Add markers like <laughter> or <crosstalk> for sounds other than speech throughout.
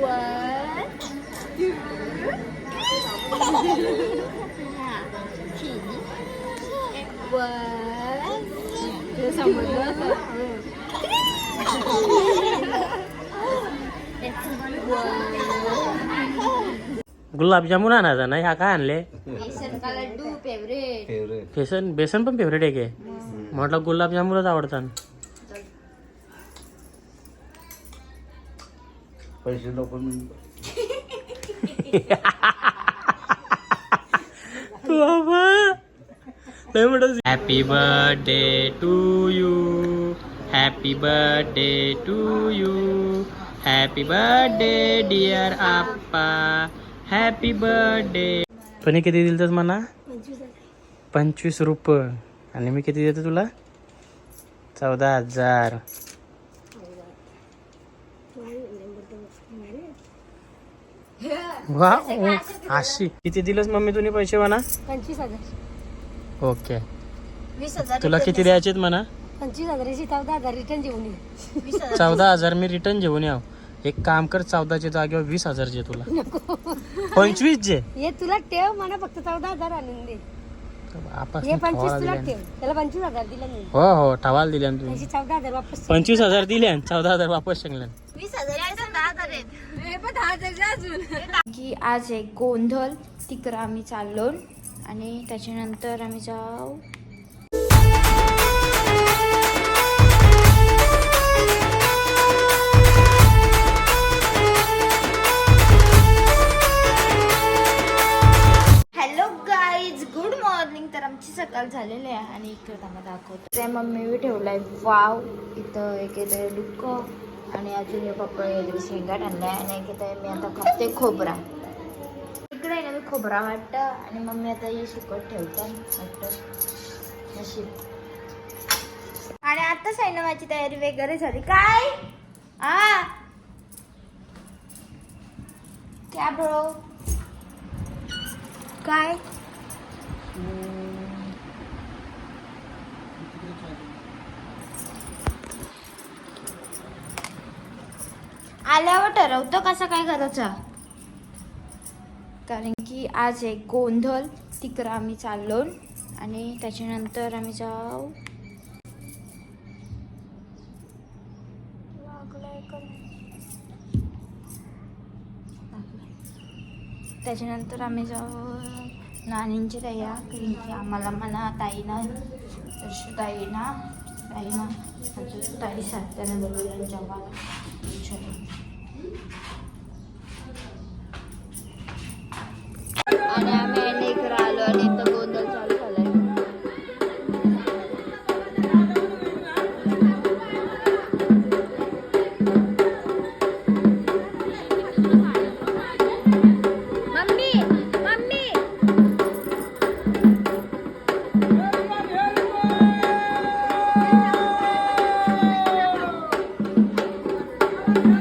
One, two, three, one, हे समजलं का? one. गुलाबजामुन आणायचा ना ह्या काय आणले बेसन का लड्डू फेवरेट फेवरेट बेसन बेसन पण फेवरेट आहे की म्हटलं गुलाबजामुनच आवडतात पैसे नको मी. Happy birthday to you happy birthday to you happy birthday dear Appa happy birthday पण किती दिलतस म्हणा पंचवीस रुपये. आणि मी किती देतो तुला? चौदा हजार. वा अशी. किती दिलंस मम्मी तुम्ही पैसे म्हणा? पंचवीस हजार. ओके. वीस हजार तुला किती द्यायचेत म्हणा? पंचवीस हजाराची चौदा हजार रिटर्न जेवून ये. वीस हजार. चौदा हजार मी रिटर्न घेऊन याव. एक काम कर चौदाच्या जागेवर वीस हजारचे तुला. पंचवीस जे हे तुला ठेव मला फक्त चौदा हजार आणून दे. आपण हे पंचवीस ठवाला तुला दिल्या. ठेव. त्याला पंचवीस हजार दिले मी. हो हो ठवाल दिल्या ना तुम्ही. त्याची चौदा हजार वापस पंचवीस हजार दिले आणि चौदा हजार वापस वीस हजार. यायचं दहा हजार आहेत. की आज एक गोंधळ तिकडं आम्ही चाललो आणि त्याच्यानंतर आम्ही जाऊ. हॅलो गाईज गुड मॉर्निंग तर आमची सकाळ झालेली आहे आणि इकडे आम्हाला दाखवतो. मम्मी ठेवलाय. वाव इथं एक येतं डुक्क. आणि अजून हे पप्पा वगैरे शेंगा आणलाय आणि एक येतं मी आता खाते खोबरा. इकडे आहे ना मी खोबरा वाटतं. आणि मम्मी आता हे शिकत ठेवते. वाटतं नशीब. आणि आताच आहे ना माझी तयारी वगैरे झाली. काय? आ? क्या ब्रो काय? आल्यावर ठरवतो कसं काय करायचं. कारण की आज एक गोंधळ तिकडं आम्ही चाललो आणि त्याच्यानंतर आम्ही जाऊ. त्याच्यानंतर आम्ही जाऊ. नानींची तया कारण की आम्हाला म्हणा ताईना तशी ताईना ताईना ताई सात बोलूया जेवायला मी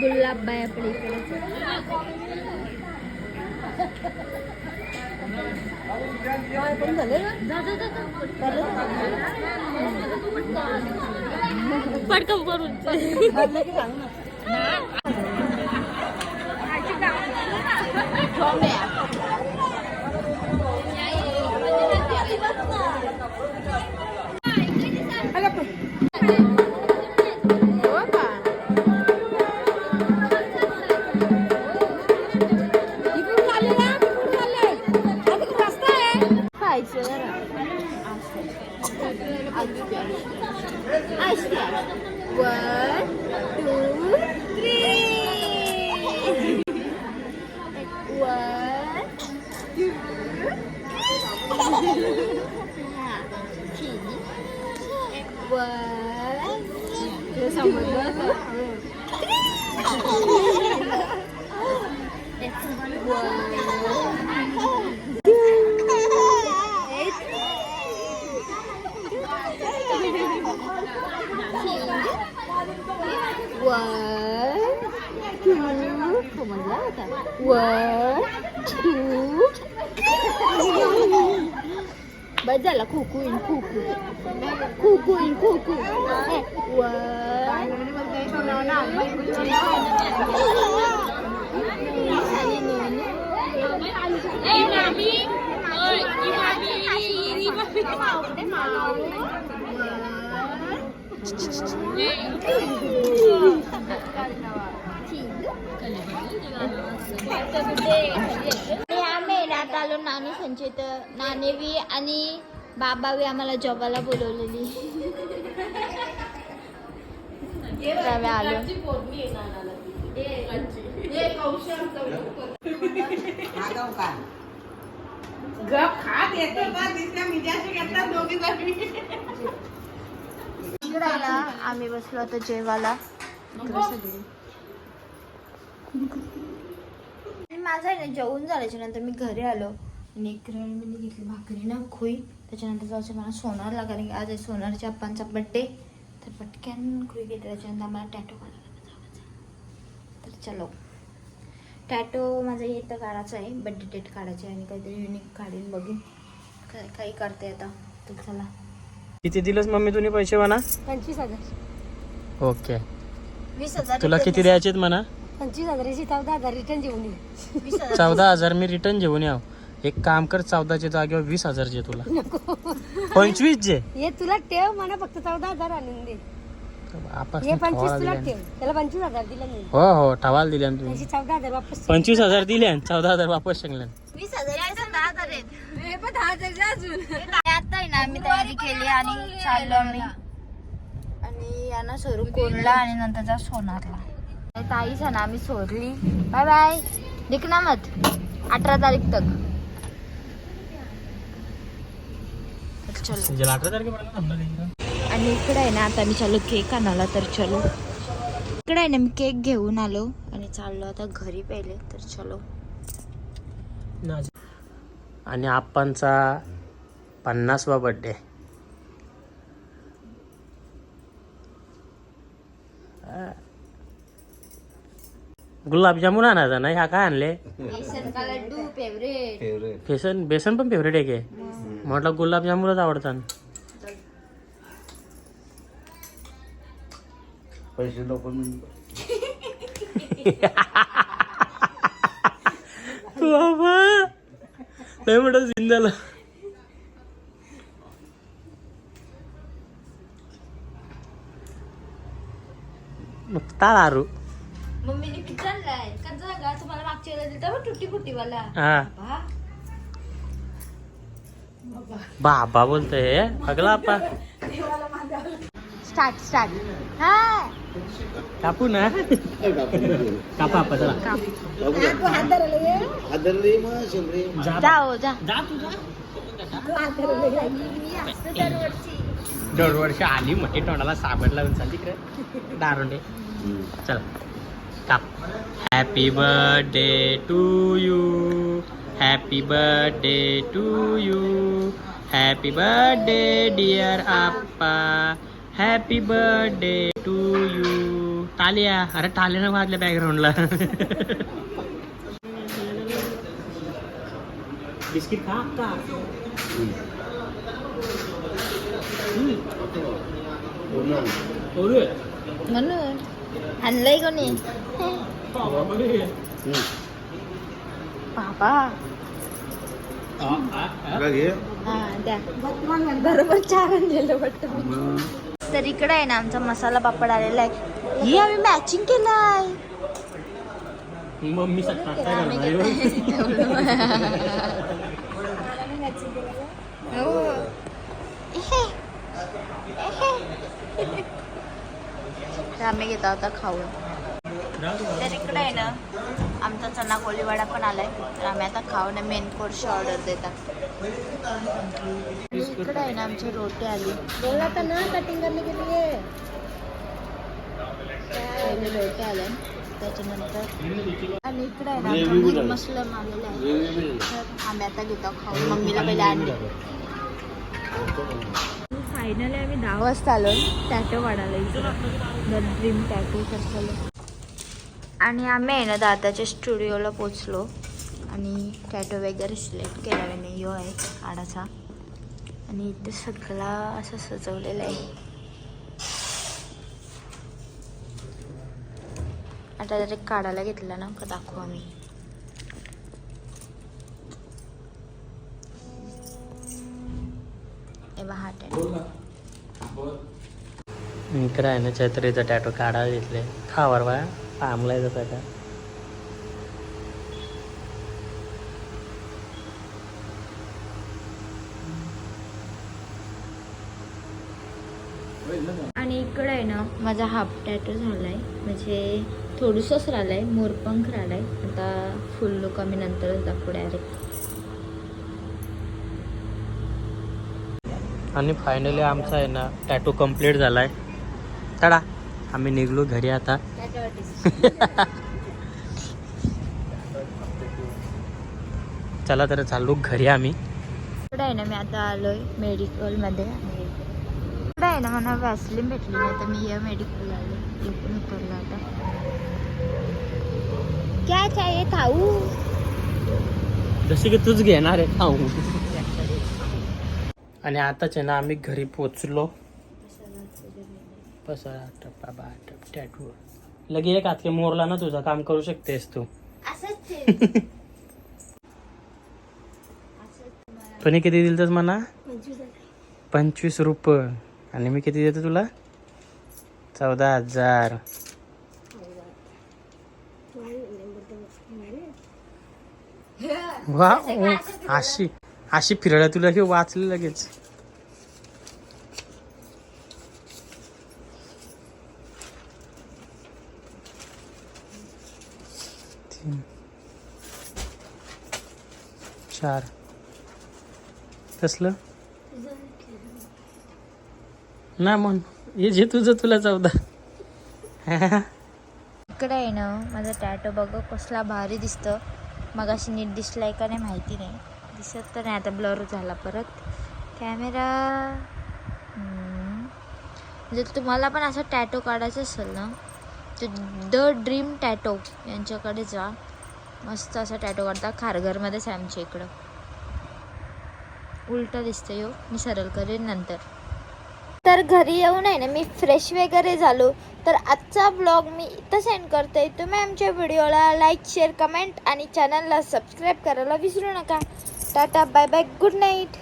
गुलाब बाय आपल्या इकडे पटकन करून açıyorlar abi. One, two, three. One, two, three. One, two, three. झाला खुकू इन खुकू खुकू इन खुकू वन आणि नोन आणि आम्ही रात आलो नानी संचित नानेवी आणि बाबावी आम्हाला जॉबाला बोलवलेली. त्यावेळी आलो. इकडे ना आम्ही बसलो आता आणि माझं ना जेवून झाल्याच्यानंतर मी घरी आलो. आणि एक मी घेतली भाकरी ना खोई. त्याच्यानंतर जायचं मला सोनारला कारण की आज आहे सोनारच्या अप्पांचा बड्डे तर पटक्यान खोई घेते त्याच्यानंतर आम्हाला टॅटो काढायला तर चलो. टॅटो माझं येतं काढायचं आहे बड्डे डेट काढायचं आहे आणि काहीतरी युनिक काढीन बघीन. काय काही करते आता. तर चला. किती दिलंस मम्मी तुम्ही पैसे म्हणा? पंचवीस हजार. ओके. वीस हजार तुला किती द्यायचेत म्हणा? पंचवीस हजाराची चौदा हजार रिटर्न जेवून ये वीस हजार चौदा हजार मी रिटर्न घेऊन याव एक काम कर चौदाच्या जागेवर वीस हजार जे तुला. पंचवीस जे हे तुला ठेव मला फक्त चौदा हजार आणून दे. हे पंचवीस तुला ठेव. त्याला पंचवीस हजार दिला मी. हो हो ठवाल दिल्या ना त्याची तुम्ही चौदा हजार वापस पंचवीस हजार दिले आणि चौदा हजार वापस शकले वीस हजार दहा हजार आहेत. हे पण दहा हजार अजून. आता आहे ना आम्ही तयारी केली आणि चाललो आम्ही. आणि यांना सोरू कोरला आणि नंतरचा सोनारला. ताईच आहे ना आम्ही सोडली. Bye bye. दिखना मत अठरा तारीख तक तर चलो. म्हणजे. आणि इकडे आहे ना आता मी चालू केक आणायला तर चलो. इकडे आहे ना मी केक घेऊन आलो आणि चाललो आता घरी पहिले तर चलो. आणि आप्पांचा पन्नासवा बर्थडे गुलाबजामुन आणायचा ना ह्या काय आणले? बेसन का लड्डू फेवरेट बेसन बेसन पण फेवरेट आहे की? म्हटलं गुलाबजामुनच आवडतात. पैसे झालं मग ताळ आरू मम्मीने किती आणलाय. का जागा? तुम्हाला मागच्या वेळेला दिलता बघ फुटी वाला हा. बाबा बोलतोय अगला आप्पा स्टार्ट स्टार्ट. हा कापू ना. कापा आप्पा चला. शंभरे जा जा. दरवर्षी. आली मोठी तोंडाला साबण लावून चाल तिकडे. दारुंडे. चल. काप. Happy birthday to you happy birthday to you happy birthday dear Appa happy birthday to you टालिया अरे टालिया वाजल्या बॅकग्राऊंडला बिस्किट खा का? म्हणून. आणलंय कोणी? बाबा. हा द्या. बरोबर चार आणलेलं वाटतं. तर इकडे आहे ना आमचा मसाला पापड आलेला आहे. ही आम्ही मॅचिंग केलाय. मम्मी सत्ता काय करणार हो. तर आम्ही घेतो आता खाऊन. तर इकडे आहे ना आमचा चना कोळीवाडा पण आलाय. तर आम्ही आता खाऊन मेन कोर्सची ऑर्डर देतात. इकडे आहे ना आमची रोटी आली. बोला तर ना कटिंग करने के लिए पहिले रोटी आल्या. त्याच्यानंतर आणि इकडे आहे ना Gravy आमचा पण मीठ आली. मसलम आलेला आहे तर आम्ही आता घेतो खाऊन. मम्मीला पहिले आणली फायनली आम्ही दहा वाजता आलो. टॅटो काढायला इकडं. द ड्रीम टॅटो सर्कल आणि आम्ही आहे ना दादाच्या स्टुडिओला पोचलो. आणि टॅटो वगैरे सिलेक्ट केला त्याने यो आहे काढाचा आणि इथे सगळा असं सजवलेलं आहे. आता जर काढायला घेतला ना का दाखवू आम्ही. इकडं आहे ना छत्रीचा टॅटो काढा घेतले खावर बा थांबलाय तसा का आणि इकडे आहे ना माझा हाफ टॅटो झालाय. म्हणजे थोडंसंच राहिलाय मोरपंख राहिलाय. आता फुल लुक आम्ही नंतरच दाखवू डायरेक्ट आणि फायनली आमचा आहे ना टॅटो कंप्लीट झालाय. चढा. आम्ही निघलो घरी आता. चला तर चाललो घरी आम्ही. इकडे आहे ना मी आता आलोय मेडिकलमध्ये इकडे आहे ना मला वॅसलिन भेटली नाही तर मी या मेडिकल आले ते पण उतरलं आता. क्या चाहिए खाऊ? जशी की तूच घेणार आहे खाऊ. आणि आताच आहे ना आम्ही घरी पोचलो. पसारा टप्पा बा टप टॅटू लगे एक हात के मोरला ना तुझं काम करू शकतेस तू. <laughs> पण किती दिल तर म्हणा? पंचवीस रुपये. आणि मी किती देतो तुला? चौदा हजार. वा अशी अशी फिरायला तुला हे वाचले लगेच. चार. कसलं ना म्हण. हे जे तुझं तुला चौदा इकडे आहे ना माझा टॅटो बघ कसला भारी दिसतं. मग अशी नीट दिसलाय का नाही माहिती नाही. दिसत तर नाही आता ब्लर झाला परत. कॅमेरा जर तुम्हाला पण असं टॅटो काढायचं असेल ना तर द ड्रीम टॅटो यांच्याकडे जा. मस्त असा टॅटो काढता खारघरमध्येच आहे आमच्या इकडं. उलटा दिसतं यो हो. मी सरळ करेन नंतर. तर घरी येऊन आहे ना मी फ्रेश वगैरे झालो. तर आजचा ब्लॉग मी इथं सेंड करते. तुम्ही आमच्या व्हिडिओला लाईक शेअर कमेंट आणि चॅनलला सबस्क्राईब करायला विसरू नका. Tata bye bye good night